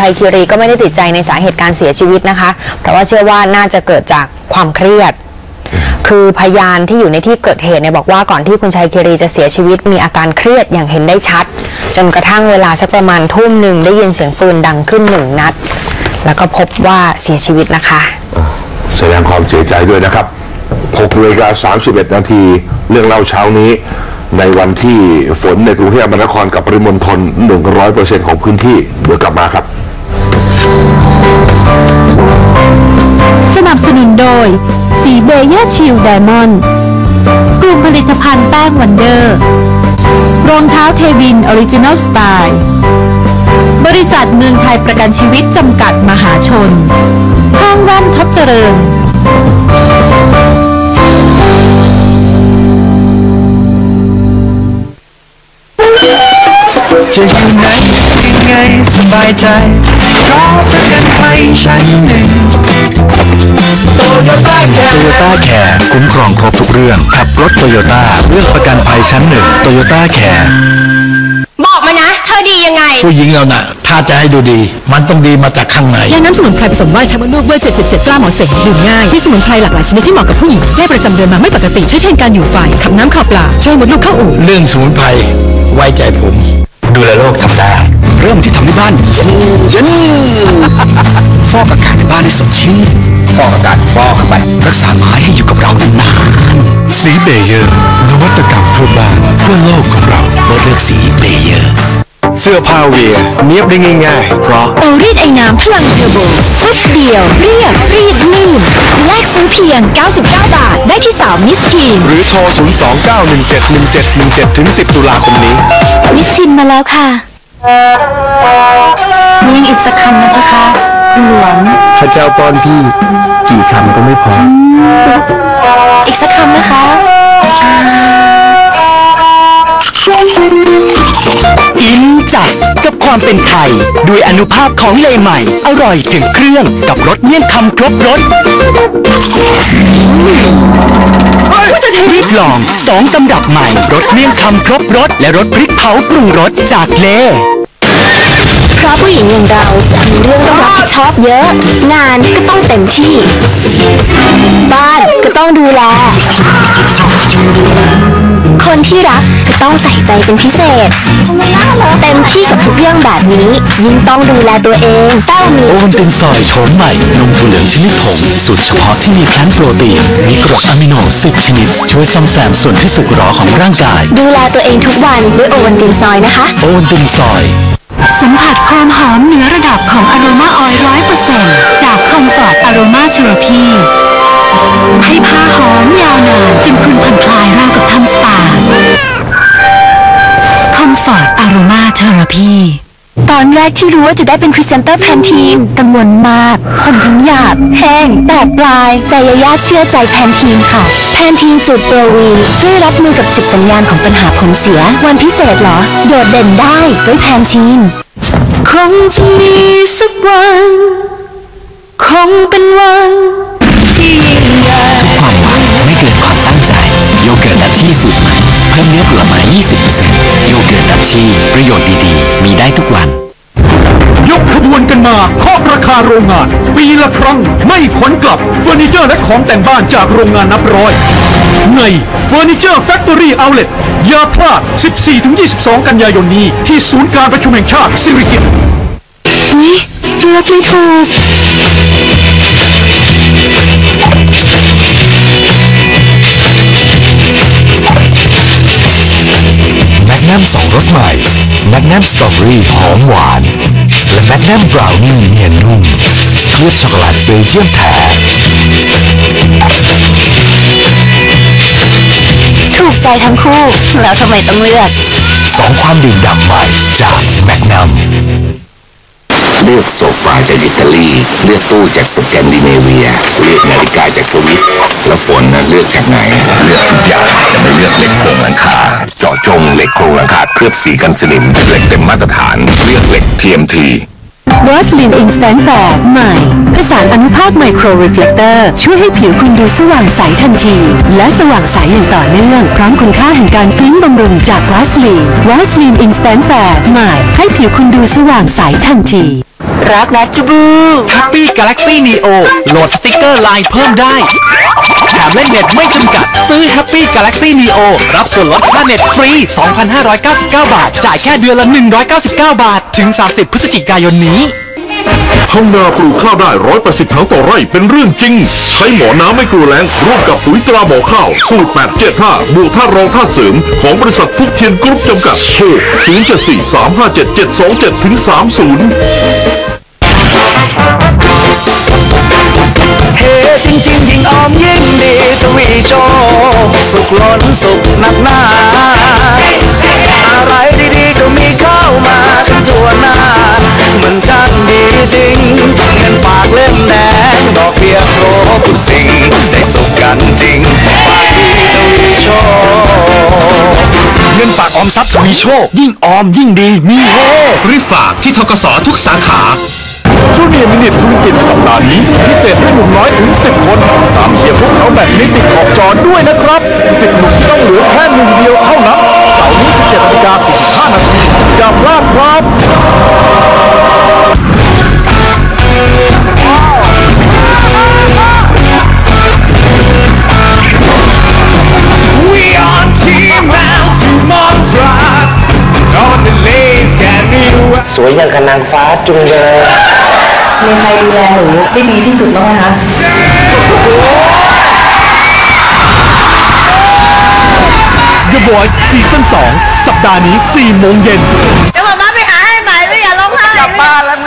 ไทยคิรีก็ไม่ได้ติดใจในสาเหตุการเสียชีวิตนะคะ เพราะว่าเชื่อว่าน่าจะเกิดจากความเครียด คือพยานที่อยู่ในที่เกิดเหตุเนี่ยบอกว่าก่อนที่คุณชัยคิรีจะเสียชีวิตมีอาการเครียดอย่างเห็นได้ชัด จนกระทั่งเวลาสักประมาณทุ่มหนึ่งได้ยินเสียงปืนดังขึ้นหนึ่งนัด แล้วก็พบว่าเสียชีวิตนะคะ แสดงความเสียใจด้วยนะครับ6นาฬิกา31 นาทีเรื่องเล่าเช้านี้ ในวันที่ฝนในกรุงเทพมหานครกับปริมณฑล100%ของพื้นที่เดี๋ยวกลับมาครับ โดย สีเบเยอร์ชิลไดมอนด์กลุ่มผลิตภัณฑ์แป้งวันเดอร์ รองเท้าเทวินออริจินัลสไตล์ บริษัทเมืองไทยประกันชีวิตจำกัดมหาชน ห้างแว่นท็อปเจริญจะอยู่ไหนยังไงสบายใจเพราะประกันภัยชั้นหนึ่ง โตโยต้าแคโตโยต้าแคร์คุ้มครองครบทุกเรื่อง ขับรถโตโยต้าเรื่องประกันภัยชั้นหนึ่งโตโยต้าแคร์บอกมานะ เธอดียังไง ผู้หญิงเราน่ะ ถ้าจะให้ดูดี มันต้องดีมาจากข้างในยาน้ำสมุนไพรผสมว่านชักมดลูกเบอร์777กล้าหมอเสงดื่มง่ายมีสมุนไพรหลากหลายชนิดที่เหมาะกับผู้หญิงแม่ประจำเดือนมาไม่ปกติช่วยแทนการอยู่ไฟขับน้ำขับปลาช่วยมดลูกเข้าอู่เรื่องสมุนไพรไว้ใจผม ดูแลโรคทำได้เริ่มที่ทำที่บ้านเย็นเย็นฟอกอากาศในบ้านให้สดชื่น ฟอกอากาศฟอกเข้าไป รักษาไม้ให้อยู่กับเรานานๆสีเบเยอร์นวัตกรรมเพื่อบ้านเพื่อโลกของเราเมื่อเลือกสีเบเยอร์เสื้อผ้าเวียเนียบได้ง่ายๆ เพราะเตารีดไอ้น้ำพลังเทอร์โบฟึบเดียว เรียบรีดนิ่มแลกซื้อเพียง 99 บาท ได้ที่สาวมิสทีน หรือโทร 029171717 ถึง 10 ตุลาคมนี้ มิสทีนมาแล้วค่ะมียังอีกสักคำนะจ๊ะคะ คุณหลวงพระเจ้าป้อนพี่ กี่คำก็ไม่พอ อีกสักคำนะคะ อินจัดกับความเป็นไทย ด้วยอนุภาพของเลใหม่ อร่อยถึงเครื่องกับรสเมี่ยงคำครบรสรีบลองสองตำรับใหม่รสเมี่ยงคำครบรสและรสพริกเผาปรุงรสจากเล เพราะผู้หญิงอย่างเรา มีเรื่องต้องรับผิดชอบเยอะ งานก็ต้องเต็มที่ บ้านก็ต้องดูแล คนที่รักก็ต้องใส่ใจเป็นพิเศษ เต็มที่กับทุกเรื่องแบบนี้ ยิ่งต้องดูแลตัวเองแต้วมี โอวันตินซอยโฉมใหม่ นมถั่วเหลืองชนิดผงสูตรเฉพาะที่มีแพลนโปรตีน มีกรดอะมิโน 10 ชนิด ช่วยซ่อมแซมส่วนที่สึกหรอของร่างกาย ดูแลตัวเองทุกวันด้วยโอวันตินซอยนะคะ โอวันตินซอย สัมผัสความหอมเหนือระดับของอโรมาออยร้อยเปอร์เซ็นต์จากคอมฟอร์ตอโรมาเชอร์พีให้ผ้าหอมยาวนานจนคุณผ่อนคลายราวกับทำสปาคอมฟอร์ตอโรมาเทอราพี ตอนแรกที่รู้ว่าจะได้เป็นพรีเซนเตอร์แพนทีนกังวลมากผมทั้งหยาบ แห้ง แตกปลาย แต่ยาย่าเชื่อใจแพนทีนค่ะ แพนทีนสูตรโปรวีช่วยรับมือกับสิบสัญญาณของปัญหาผมเสีย วันพิเศษเหรอ โดดเด่นได้ด้วยแพนทีน คงจะมีสักวัน คงเป็นวันที่ยิ่งใหญ่ความหวังไม่เกินความตั้งใจ โยเกิร์ตดัชชี่สูตรใหม่ เพิ่มเนื้อผลไม้20%โยเกิร์ตดัชชี่ประโยชน์ดีๆ มีได้ทุกวัน ยกขบวนกันมาเคาะราคาโรงงาน ปีละครั้งไม่ขนกลับเฟอร์นิเจอร์และของแต่งบ้านจากโรงงานนับร้อยในเฟอร์นิเจอร์แฟคทอรี่เอาเล t อย่าพลาด 14-22 กันยายนนี้ ที่ศูนย์การประชุมแห่งชาติสิริกิติ์อุ๊ยเลือกไม่ถูก แมกนัมสตรอเบอรี่หอมหวาน และแมกนัมบราวนี่เนียนนุ่มเคลือบช็อกโกแลตเบลเยียมแท้ถูกใจทั้งคู่ แล้วทำไมต้องเลือก สองความดื่มดำใหม่จากแมกนัม เลือกโซฟาจากอิตาลี เลือกตู้จากสแกนดิเนเวีย เลือกนาฬิกาจากสวิส แล้วฝนนะเลือกจากไหน เลือกทุกอย่างแต่ไม่เลือกเหล็กโครงหลังคา เจาะจงเหล็กโครงหลังคาเคลือบสีกันสนิม เหล็กเต็มมาตรฐาน เลือกเหล็ก TMT วอสลินอินสแตนแฟร์ใหม่ผสานอนุภาคไมโครรีเฟล c เตอร์ช่วยให้ผิวคุณดูสว่างใสทันที และสว่างใสอย่างต่อเนื่อง พร้อมคุณค่าแห่งการฟื้นบำรุงจากวอสลินวอสลินอินสแตนแฟร์ใหม่ ให้ผิวคุณดูสว่างใสทันที รักนะจูบู Happy Galaxy Neo โหลดสติกเกอร์ไลน์เพิ่มได้ แถมเล่นเน็ตไม่จำกัด ซื้อ Happy Galaxy Neo รับส่วนลดค่าเน็ตฟรี 2,599 บาท จ่ายแค่เดือนละ 199 บาท ถึง 30 พฤศจิกายนนี้ ข้าวนาปลูกข้าวได้ร้อยแปดสิบถังต่อไร่เป็นเรื่องจริง ใช้หมอน้ำไม่กลัวแรงร่วมกับปุ๋ยตราหมอข้าว สูตร 875บวกท่ารองท่าเสริม ของบริษัททุกเทียนกรุ๊ปจำกัดโทร074 357 727ถึง30เฮจริงยิ่งออมยิ่งดีทวีโชคสุขล้นสุขหนักหนา จริงเงินฝากเล่มแดงดอกเบี้ยครบทุกสิ่งได้สุขกันจริงฝากดีทวีโชคเงินฝากออมทรัพย์ทวีโชคยิ่งออมยิ่งดีมีเฮรีบฝากที่ทกสทุกสาขาจูเนียร์มินิทธุรกิจสัปดาห์นี้ พิเศษให้หนุ่มน้อยถึง 10 คน ตามเชียร์พวกเขาแบบชนิดติดขอบจอด้วยนะครับ 10 หนุ่มที่ต้องเหลือแค่หนึ่งเดียวเท่านั้นเสาร์นี้17นาฬิกา45นาทีอย่าพลาดครับ วยอย่างกับนางฟ้าจุงเลยมีใครดูแลหนูได้ดีที่สุดบ้างไหมคะ The Voice ซีซั่น2สัปดาห์นี้4โมงเย็น เดี๋ยวมาม่าไปหาให้ใหม่ไม่อย่าร้องไห้กลับบ้านแล้ว